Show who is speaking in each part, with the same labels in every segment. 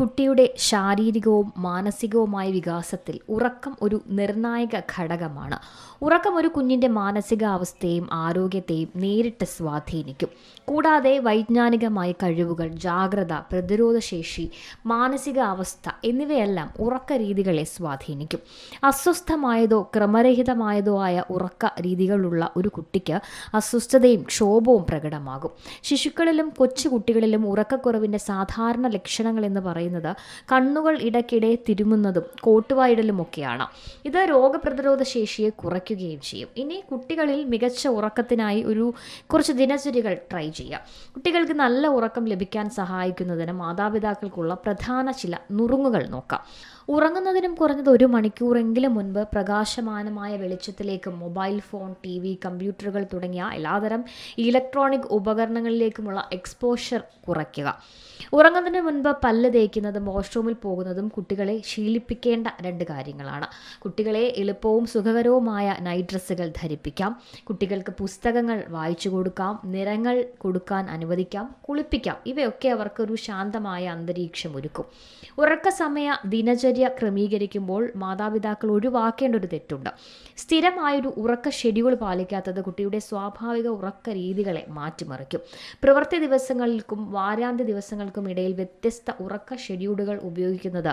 Speaker 1: കുട്ടിയുടെ ശാരീരികവും മാനസികവുമായ വികാസത്തിൽ ഉറക്കം ഒരു നിർണായക ഘടകമാണ്. ഉറക്കം ഒരു കുഞ്ഞിന്റെ മാനസികാവസ്ഥയും ആരോഗ്യത്തെയും നേരിട്ട് സ്വാധീനിക്കും. കൂടാതെ വൈജ്ഞാനികമായ കഴിവുകൾ ജാഗ്രത പ്രതിരോധശേഷി മാനസികാവസ്ഥ എന്നിവയെല്ലാം ഉറക്ക രീതികളെ സ്വാധീനിക്കും. അസ്വസ്ഥമായതോ ക്രമരഹിതമായതോ ആയ ഉറക്ക രീതികളുള്ള ഒരു കുട്ടിക്ക് അസ്വസ്ഥതയും ക്ഷോഭവും പ്രകടമാകും. ശിശുക്കളിലും കൊച്ചുകുട്ടികളിലും ഉറക്കക്കുറവിന്റെ സാധാരണ ലക്ഷണങ്ങൾ എന്ന് പറയുന്നത് കണ്ണുകൾ ഇടയ്ക്കിടെ തിരുമുന്നതും കോട്ടുവായിടലും ഒക്കെയാണ് ഇത് രോഗപ്രതിരോധ ശേഷിയെ കുറയ്ക്കുകയും ചെയ്യും. ഇനി കുട്ടികളിൽ മികച്ച ഉറക്കത്തിനായി ഒരു കുറച്ച് ദിനചര്യകൾ ട്രൈ ചെയ്യാം. കുട്ടികൾക്ക് നല്ല ഉറക്കം ലഭിക്കാൻ സഹായിക്കുന്നതിന് മാതാപിതാക്കൾക്കുള്ള പ്രധാന ചില നുറുങ്ങുകൾ നോക്കാം. ഉറങ്ങുന്നതിനും കുറഞ്ഞത് ഒരു മണിക്കൂറെങ്കിലും മുൻപ് പ്രകാശമാനമായ വെളിച്ചത്തിലേക്ക് മൊബൈൽ ഫോൺ ടി വി കമ്പ്യൂട്ടറുകൾ തുടങ്ങിയ എല്ലാതരം ഇലക്ട്രോണിക് ഉപകരണങ്ങളിലേക്കുമുള്ള എക്സ്പോഷർ കുറയ്ക്കുക. ഉറങ്ങുന്നതിന് മുൻപ് പല്ല് തേക്കുന്നതും വാഷ്റൂമിൽ പോകുന്നതും കുട്ടികളെ ശീലിപ്പിക്കേണ്ട രണ്ട് കാര്യങ്ങളാണ്. കുട്ടികളെ എളുപ്പവും സുഖകരവുമായ നൈറ്റ് ഡ്രസ്സുകൾ ധരിപ്പിക്കാം. കുട്ടികൾക്ക് പുസ്തകങ്ങൾ വായിച്ചു കൊടുക്കാം. നിറങ്ങൾ കൊടുക്കാൻ അനുവദിക്കാം. കുളിപ്പിക്കാം. ഇവയൊക്കെ അവർക്കൊരു ശാന്തമായ അന്തരീക്ഷം ഒരുക്കും ഉറക്ക സമയ ദിനചര്യ ക്രമീകരിക്കുമ്പോൾ മാതാപിതാക്കൾ ഒഴിവാക്കേണ്ട ഒരു തെറ്റുണ്ട്. സ്ഥിരമായൊരു ഉറക്ക ഷെഡ്യൂൾ പാലിക്കാത്തത് കുട്ടിയുടെ സ്വാഭാവിക ഉറക്ക രീതികളെ മാറ്റിമറിക്കും. പ്രവൃത്തി ദിവസങ്ങൾക്കും വാരാന്ത്യ ദിവസങ്ങൾക്കും ഇടയിൽ വ്യത്യസ്ത ഉറക്ക ഷെഡ്യൂളുകൾ ഉപയോഗിക്കുന്നത്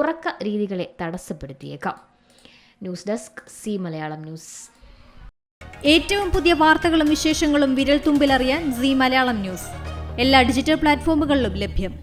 Speaker 1: ഉറക്ക രീതികളെ തടസ്സപ്പെടുത്തിയേക്കാം. News desk C Malayalam news.
Speaker 2: ഏറ്റവും പുതിയ വാർത്തകളും വിശേഷങ്ങളും വിരൽ തുമ്പിലറിയാൻ സി മലയാളം ന്യൂസ്. എല്ലാ ഡിജിറ്റൽ പ്ലാറ്റ്ഫോമുകളിലും ലഭ്യം.